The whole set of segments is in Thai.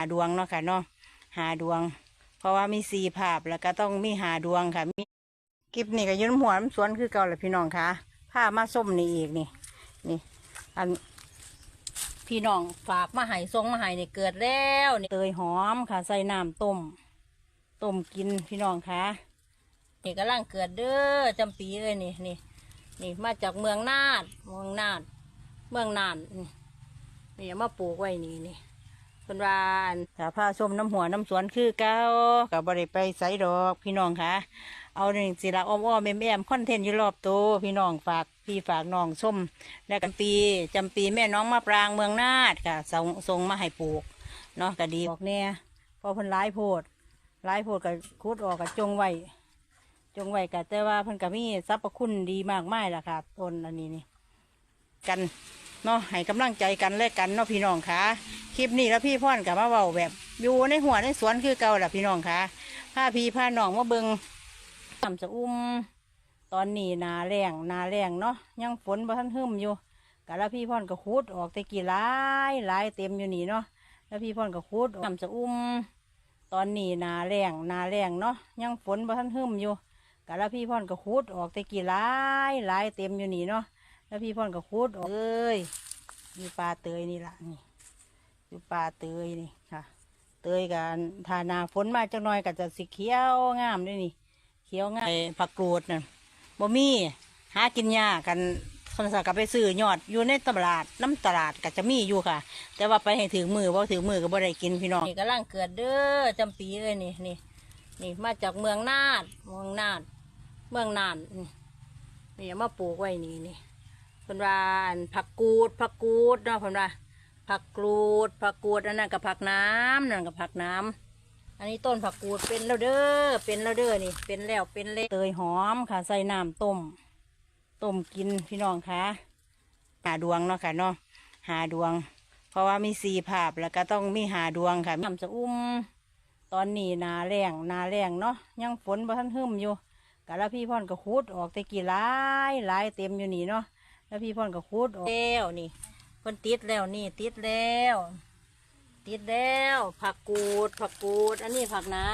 หาดวงเนาะค่ะเนาะหาดวง เพราะว่ามีสี่ภาพแล้วก็ต้องมีหาดวงค่ะมีคลิปนี้ก็ยืนหัวน้ำสวนคือเก่าแหละพี่น้องค่ะผ้ามาส้มนี่อีกนี่นี่ อันพี่น้องฝากมาให้ทรงมาให้นี่เกิดแล้วนี่เตยหอมค่ะ ใส่น้ำต้มต้มกินพี่น้องค่ะนี่กำลังเกิดเด้อจำปีเอ้ยนี่นี่นี่มาจากเมืองนาดเมืองนาดเมืองนานนี่นี่มาปลูกไว้นี่นี่ เป็นวานถ้าผ้าส้มน้ำหัวน้ำสวนคือเก้ากับบริไปใส่ดอกพี่น้องค่ะ เอาหนึ่งสิละอ้อมอ้อมแม่แม่คอนเทนต์อยู่รอบตัวพี่น้องฝากพี่ฝากน้องส้มและกันปีจำปีแม่น้องมาปรางเมืองนาดค่ะส่งส่งมาให้ปลูกเนาะก็ดีออกเนี่ยพอเพิ่นร้ายโพดร้ายโพดกับคุดออกกับจงไว้จงไว้กับแต่ว่าเพิ่นก็มีสรรพคุณดีมากมายล่ะค่ะต้นอันนี้นี่กันเนาะให้กำลังใจกันและกันเนาะพี่น้องค่ะ ลิปนี้แล้วพี่พ่อนกับมาเบาแบบอยู่ในหัวในสวนคือเก่าแหละพี่น้องค่ะผ้าพี่ผ้าน้องมาเบิงทำสะอุ้ม ตอนนี้นาแรงนาแรงเนาะยังฝนบ่ทันหึมอยู่กะแล้วพี่พ่อนก็คูดออกตะกี้หลายหลายเต็มอยู่นี่เนาะแล้วพี่พ่อนก็คูดทำสะอุ้ม ตอนนี้นาแรงนาแรงเนาะยังฝนบ่ทันหึมอยู่กะแล้วพี่พ่อนก็คูดออกตะกี้หลายหลายเต็มอยู่นี่เนาะแล้วพี่พ่อนก็คูดออกเอ้ยอยู่ป่าเตยนี่ละนี่ อยู่ป่าเตยนี่ค่ะ เตยกันทานาฝนมาจังหน่อยก็จะสีเขียวงามด้วยนี่ เขียวงามผักกรูดน่ะบ่มีหากินยากกันคนสักกับไปซื้อยอดอยู่ในตลาดน้ำตลาดก็จะมีอยู่ค่ะ แต่ว่าไปให้ถึงมือว่าถึงมือก็บ่ได้กินพี่น้องนี่กำลังเกิดเด้อจำปีเอ้ยนี่นี่นี่มาจากเมืองนาดเมืองนาดเมืองนานนี่มาปลูกไว้นี่นี่เพิ่นว่านผักกูดผักกูดเนาะเพิ่นว่า ผักกรูด ผักกูดอันนั้นกับผักน้ำนั่นกับผักน้ำอันนี้ต้นผักกูดเป็นแล้วเด้อเป็นแล้วเด้อนี่ เป็นแล้วเป็นเละเตยหอมค่ะใส่น้ำต้มต้มกินพี่น้องคะหาดวงเนาะค่ะเนาะหาดวง เพราะว่ามีสีภาพแล้วก็ต้องมีหาดวงค่ะน้ำสะอุ้ม ตอนนี้นาแรงนาแรงเนาะยังฝนบ่ทันหึมอยู่กะแล้วพี่พ่อนก็คูดออกแตะกี้หลายหลายเต็มอยู่นี่เนาะแล้วพี่พ่อนก็คูดออกแล้วนี่ เพ่นติดแล้วนี่ติดแล้ว ติดแล้ว ผักกูด ผักกูด อันนี้ผักน้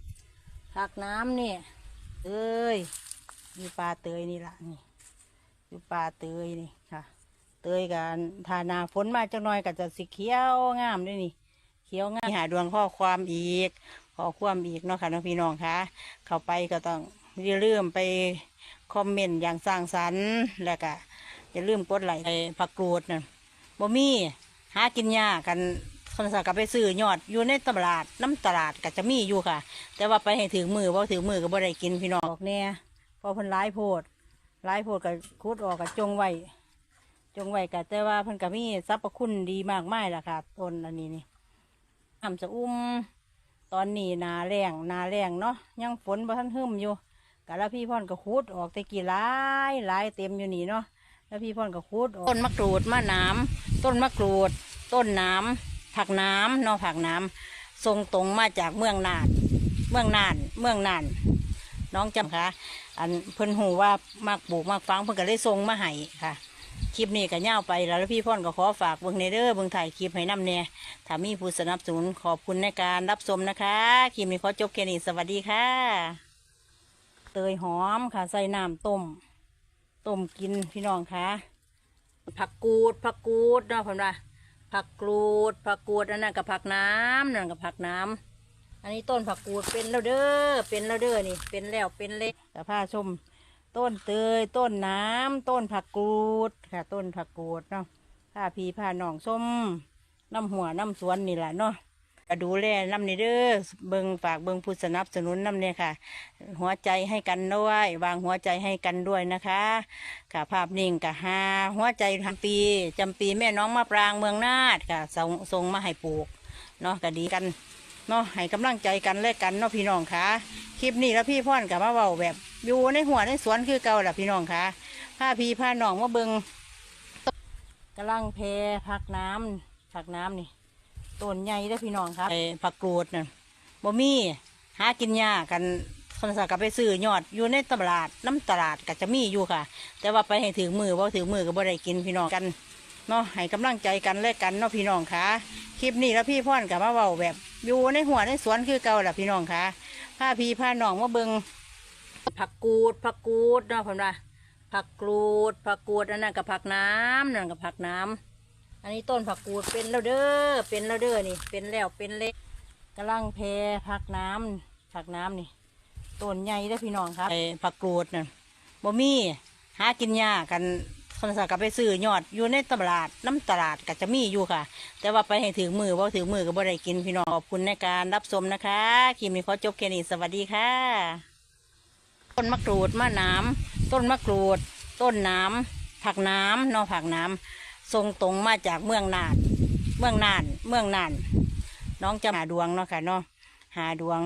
ำผักน้ำนี่เอ้ยอยู่ป่าเตยนี่ละนี่อยู่ป่าเตยนี่ค่ะ เตยกันทานาฝนมาจังหน่อยก็จะสีเขียวงามด้วยนี่เขียวงามหาดวงข้อความอีกข้อความอีกเนาะค่ะน้องพี่น้องคะเข้าไปก็ต้องอย่าลืมไปคอมเมนต์อย่างสร้างสรรค์แล้วก็ อย่าลืมกดไลค์ไอ้ผักกรูดน่ะบ่มีหากินยากกันคนสักกับไปซื้อยอดอยู่ในตลาดน้ำตลาดก็จะมีอยู่ค่ะ แต่ว่าไปให้ถึงมือว่าถึงมือก็บ่ได้กินพี่น้องออกเนี่ยพอเพิ่นร้ายโพดร้ายโพดกับคุดออกกับจงไว้จงไว้กับแต่ว่าเพิ่นก็มีสรรพคุณดีมากมายล่ะค่ะต้นอันนี้นี่ทำสะอุ้มตอนนี้นาแรงนาแรงเนาะยังฝนบ่ทันหึมอยู่กะแล้วพี่พ่อนก็คุดออกแตะกี้หลายลายเต็มอยู่นี่เนาะ แล้วพี่พ่อนก็คูดต้นมะกรูดมะน้ำต้นมะกรูด ต้นน้ำผักน้ำนาะผักน้ำทรงตรงมาจากเมืองนานเมืองนานเมืองนานน้องจำค่ะ อันเพิ่นหูว่ามากปลูกมากฟังเพิ่นก็เลยทรงมาให้ค่ะคลิปนี้ก็ย่าวไปแล้วพี่พ่อนก็ขอฝากเบิ่งในเด้อเบิ่งถ่ายคลิปให้น้ำเนี่ยถ้ามีผู้สนับสนุนขอบคุณในการรับชมนะคะคลิปนี้ขอจบแค่นี้สวัสดีค่ะ เตยหอมค่ะใส่น้ำต้ม ต้มกินพี่น้องคะผักกูดผักกูดเนาะผมว่าผักกูดผักกูดอันนั้นกับผักน้ำนั่นกับผักน้ำอันนี้ต้นผักกูดเป็นแล้วเด้อเป็นแล้วเด้อนี่ เป็นแล้วเป็นเล็กแต่ผ้าชมต้นเตยต้นน้ำต้นผักกูดค่ะ ต้นผักกูดเนาะผ้าพีผ้าหนองส้มน้ำหัวน้ำสวนนี่แหละเนาะ ก็ดูแลน้ำนี่เด้อเบิงฝากเบิงผู้สนับสนุนน้ำเนี่ยค่ะ หัวใจให้กันด้วยวางหัวใจให้กันด้วยนะคะค่ะภาพนิ่งกับหาหัวใจทำปีจำปีแม่น้องมาปรางเมืองนาดค่ะส่งส่งมาให้ปลูกเนาะก็ดีกันเนาะให้กำลังใจกันและกันเนาะพี่น้องค่ะคลิปนี้แล้วพี่พ่อนกับมาเบาแบบอยู่ในหัวในสวนคือเก่าแหละพี่น้องค่ะผ้าพี่ผ้าน้องมาเบิงกำลังเพพักน้ำผักน้ำนี่ ต้นใหญ่เด้อพี่น้องค่ะไอ้ผักกรูดน่ะบ่มีหากินยากกันคนสักกับไปซื้อยอดอยู่ในตลาดน้ำตลาดก็จะมีอยู่ค่ะ แต่ว่าไปให้ถึงมือว่าถึงมือก็บ่ได้กินพี่น้องกันเนาะให้กำลังใจกันและกันเนาะพี่น้องค่ะคลิปนี้แล้วพี่พ่อนกับมาเว้าแบบอยู่ในหัวในสวนคือเก่าแหละพี่น้องค่ะพาพี่พาน้องมาเบิงผักกูดผักกูดเนาะผมว่าผักกูดผักกูดอันนั้นกับผักน้ำนั่นกับผักน้ำ อันนี้ต้นผักกูดเป็นแล้วเด้อ เป็นแล้วเด้อนี่ เป็นแล้วเป็นเล็กกำลังแพรผักน้ำผักน้ำนี่ ต้นใหญ่เด้พี่น้องครับไอ้ผักกูดน่ะบ่มีหากินยากกันคนสักก็ไปซื้อยอดอยู่ในตลาดน้ำตลาดก็จะมีอยู่ค่ะ แต่ว่าไปให้ถึงมือว่าถึงมือก็บ่ได้กินพี่น้องขอบคุณในการรับชมนะคะคลิปนี้ขอจบแค่นี้สวัสดีค่ะ ต้นมะกรูดมะน้ำต้นมะกรูด ต้นน้ำผักน้ำนอผักน้ำ ทรงตรงมาจากเมืองน่าน เมืองน่าน เมืองน่าน น้องจะหาดวงเนาะค่ะเนาะหาดวง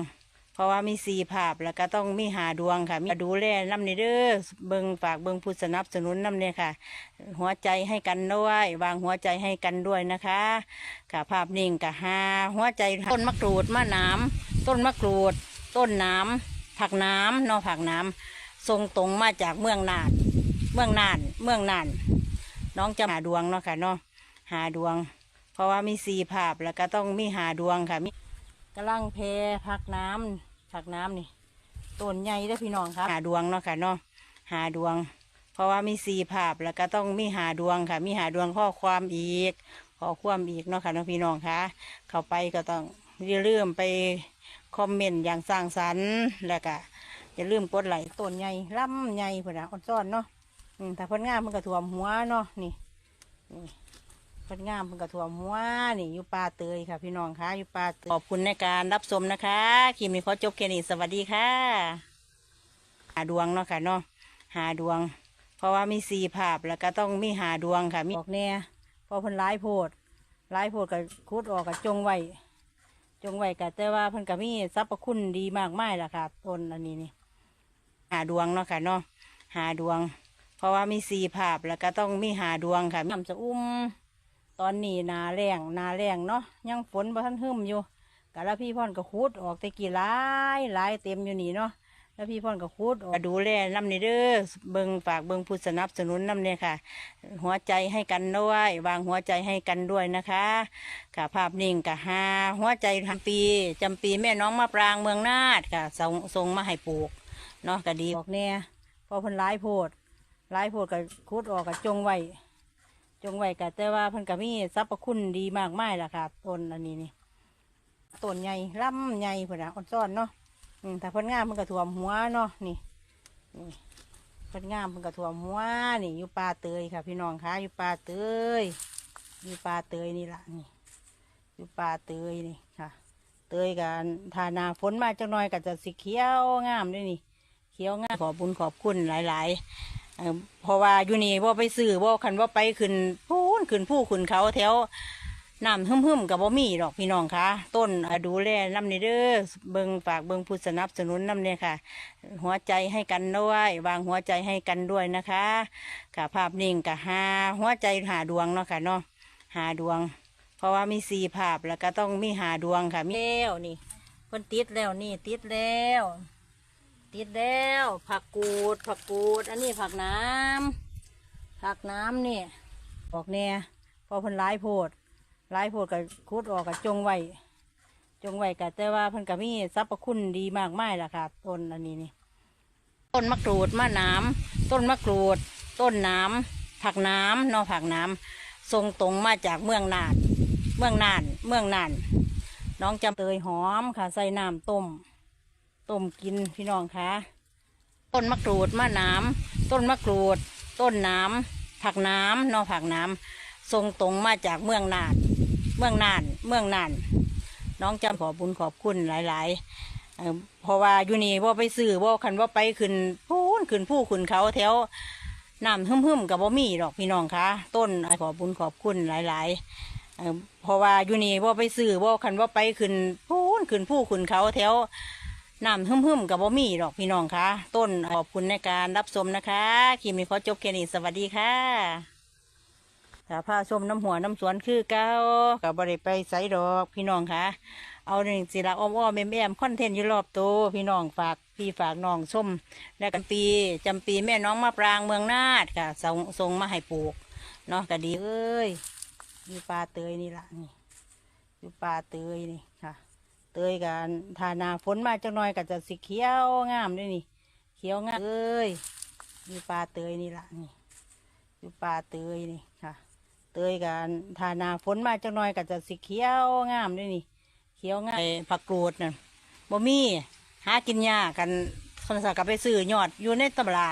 เพราะว่ามีสีภาพแล้วก็ต้องมีหาดวงค่ะ มีดูแลน้ำในเด้อเบิงฝากเบิงผู้สนับสนุนน้ำเนี่ยค่ะ หัวใจให้กันด้วยวางหัวใจให้กันด้วยนะคะค่ะภาพนิ่งกับหาหัวใจต้นมะกรูดมะน้ำต้นมะกรูด ต้นน้ำผักน้ำเนอผักน้ำทรงตรงมาจากเมืองน่าน เมืองน่าน เมืองน่าน น้องจะหาดวงเนาะค่ะเนาะหาดวง เพราะว่ามีสีภาพแล้วก็ต้องมีหาดวงค่ะมีกำลังเพผักน้ำผักน้ำนี่ต้นใหญ่เด้พี่น้องครับ หาดวงเนาะค่ะเนาะหาดวง เพราะว่ามีสีภาพแล้วก็ต้องมีหาดวงค่ะ มีหาดวงข้อความอีกขอความอีกเนาะค่ะเนาะพี่น้องคะเข้าไปก็ต้องอย่าลืมไปคอมเมนต์อย่างสร้างสรรค์แล้วก็อย่าลืมกดไลค์ต้นใหญ่ล่ำใหญ่พุ่นนะอ่อนซ่อนเนาะ อืมถ้าเพ้นงามมันก็ถ่วมหัวเนาะนี่นี่เพ้นงามมันก็ถ่วมหัวนี่อยู่ป่าเตยค่ะพี่น้องค่ะอยู่ป่าเตยขอบคุณในการรับชมนะคะคลิปนี้ขอจบแค่นี้สวัสดีค่ะหาดวงเนาะค่ะเนาะหาดวง เพราะว่ามีสีภาพแล้วก็ต้องมีหาดวงค่ะมีออกแน่เพอเพิ่นร้ายโพดร้ายโพดกับคุดออกกับจงไว้จงไว้กับแต่ว่าเพิ่นก็มีสรรพคุณดีมากมายล่ะค่ะต้นอันนี้นี่หาดวงเนาะค่ะเนาะหาดวง เพราะว่ามีสีภาพแล้วก็ต้องมีหาดวงค่ะมีน้ำจะอุ้ม ตอนนี้นาแรงนาแรงเนาะยังฝนบ่ทันหึมอยู่กะแล้วพี่พ่อนก็คุดออกแต่กี่หลายหลายเต็มอยู่นี่เนาะแล้วพี่พ่อนก็คูดออกดูแลน้ำในเด้อเบิงฝากเบิงผู้สนับสนุนน้ำเนี่ยค่ะ หัวใจให้กันด้วยวางหัวใจให้กันด้วยนะคะค่ะภาพนิ่งกับหาหัวใจทำปีจำปีแม่น้องมาปรางเมืองนาดค่ะส่งส่งมาให้ปลูกเนาะก็ดีออกเนี่ยพอพิ่นร้ายโพด ร้ายโพดกับคูดออกกับจงไว้จงไว้กับแต่ว่าเพิ่นก็มีสรรพคุณดีมากมายล่ะค่ะต้นอันนี้นี่ต้นใหญ่ล่ำใหญ่พุ่นนะอ่อนซ่อนเนาะอืมถ้าเพิ่นงามมันก็ถ่วมหัวเนาะนี่นี่เพิ่นงามมันก็ถ่วมหัวนี่อยู่ป่าเตยค่ะ พี่น้องคะอยู่ป่าเตยอยู่ป่าเตยนี่ล่ะนี่อยู่ป่าเตยนี่ค่ะ เตยกันทานาฝนมาจักหน่อยก็จะสีเขียวงามด้วยนี่ เขียวงามขอบบุญขอบคุณหลาย ๆ เอ่อเพราะว่าอยู่นี่ว่าไปซื้อว่าคันว่าไปขึ้นพูนขึ้นผู้ขึ้นเขาแถวน้ำหึ่มๆกับบ่มีดอกพี่น้องคะต้นอะดูแลน้ำในเด้อเบิงฝากเบิงผู้สนับสนุนน้ำเนี่ยค่ะ หัวใจให้กันด้วยวางหัวใจให้กันด้วยนะคะค่ะภาพนิ่งกับหาหัวใจหาดวงเนาะค่ะเนาะหาดวง เพราะว่ามีสีภาพแล้วก็ต้องมีหาดวงค่ะมีแล้วนี่คนติดแล้วนี่ติดแล้ว ติดแล้ว ผักกูด ผักกูด อันนี้ผักน้ำผักน้ำนี่ออกเนี่ยพอเพิ่นร้ายโพดหลายโพดกับคุดออกกับจงไว้จงไว้กับแต่ว่าเพิ่นก็มีสรรพคุณดีมากมายล่ะค่ะต้นอันนี้นี่ต้นมะกรูดมะน้ำต้นมะกรูด ต้นน้ำผักน้ำเนอผักน้ำทรงตรงมาจากเมืองน่าน เมืองน่าน เมืองน่านน้องจำเตยหอมค่ะใส่น้ำต้ม ต้มกินพี่น้องคะต้นมะกรูดมะน้ำต้นมะกรูด ต้นน้ำผักน้ำนอผักน้ำทรงตรงมาจากเมืองน่านเมืองน่านเมืองน่านน้องจำขอบุญขอบคุณหลาย ๆ เพราะว่าอยู่นี่ว่าไปซื้อว่าคันว่าไปขึ้นพูนขึ้นผู้ขึ้นเขาแถวน้ำหึ่มๆกับบ่มีดอกพี่น้องคะต้นขอบุญขอบคุณหลาย ๆเอ่อเพราะว่าอยู่นี่ว่าไปซื้อว่าคันว่าไปขึ้นพูนขึ้นผู้ขึ้นเขาแถว น้ำหึ่มๆกับบ่มีดอกพี่น้องคะต้นขอบคุณในการรับชมนะคะคลิปนี้ขอจบแค่นี้สวัสดีค่ะถ้าพาชมน้ำหัวน้ำสวนคือเก้ากับบริไปใส่ดอกพี่น้องคะเอาหนึ่งสิละอ้อมอ้อมแอมแอมคอนเทนต์อยู่รอบตัวพี่น้องฝากพี่ฝากน้องส้มและกันปีจำปีแม่น้องมาปรางเมืองนาดค่ะส่งส่งมาให้ปลูกเนาะก็ดีเอ้ยอยู่ปลาเตยนี่ละนี่อยู่ปลาเตยนี่ค่ะ เตยกันทานาฝนมาจังหน่อยก็จะสีเขียวงามด้วยนี่ เขียวงามเอ้ยอยู่ปลาเตยนี่ละนี่อยู่ปลาเตยนี่ค่ะ เตยกันทานาฝนมาจังหน่อยก็จะสีเขียวงามด้วยนี่ เขียวงามผักกรูดน่ะบ่มีหากินยากกันคนสักกับไปซื้อยอดอยู่ในตลาด